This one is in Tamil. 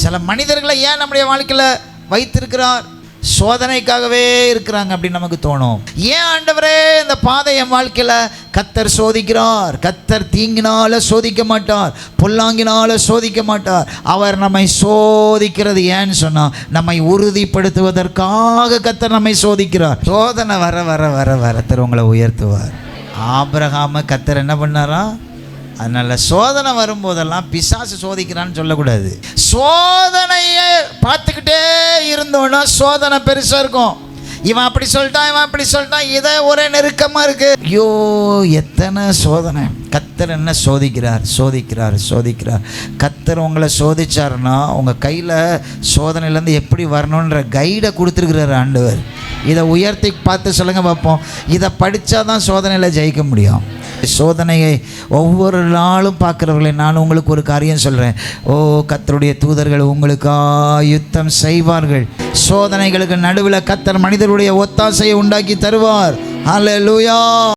சில மனிதர்களை ஏன் நம்முடைய வாழ்க்கையில் வைத்திருக்கிறார்? சோதனைக்காகவே இருக்கிறாங்க அப்படின்னு நமக்கு தோணும். ஏன் ஆண்டவரே இந்த பாதை என் வாழ்க்கையில் கத்தர் சோதிக்கிறார்? கத்தர் தீங்கினால சோதிக்க மாட்டார் பொல்லாங்கினால சோதிக்க மாட்டார். அவர் நம்மை சோதிக்கிறது ஏன்னு சொன்னால் நம்மை உறுதிப்படுத்துவதற்காக கத்தர் நம்மை சோதிக்கிறார். சோதனை வர வர வர வரத்தர் உங்களை உயர்த்துவார். ஆபிரகாம கத்தர் என்ன பண்ணாரா? அதனால சோதனை வரும்போதெல்லாம் பிசாசு சோதிக்கிறான்னு சொல்லக்கூடாது. சோதனையை பார்த்துக்கிட்டே இருந்தோன்னா சோதனை பெருசாக இருக்கும். இவன் அப்படி சொல்லிட்டான் இவன் அப்படி சொல்லிட்டான் இதை ஒரே நெருக்கமாக இருக்குது ஐயோ எத்தனை சோதனை. கத்தர் என்ன சோதிக்கிறார் சோதிக்கிறார் சோதிக்கிறார். கத்தர் உங்களை சோதிச்சாருன்னா உங்கள் கையில் சோதனையிலேருந்து எப்படி வரணுன்ற கைடை கொடுத்துருக்கிறார் ஆண்டவர். இதை உயர்த்தி பார்த்து சொல்லுங்க பார்ப்போம். இதை படித்தா தான் சோதனையில் ஜெயிக்க முடியும். சோதனையை ஒவ்வொரு நாளும் பார்க்குறவர்களை நான் உங்களுக்கு ஒரு காரியம் சொல்கிறேன் ஓ கத்தருடைய தூதர்கள் உங்களுக்கா யுத்தம் செய்வார்கள். சோதனைகளுக்கு நடுவில் கத்தர் மனிதருடைய ஒத்தாசையை உண்டாக்கி தருவார். ஹalleluya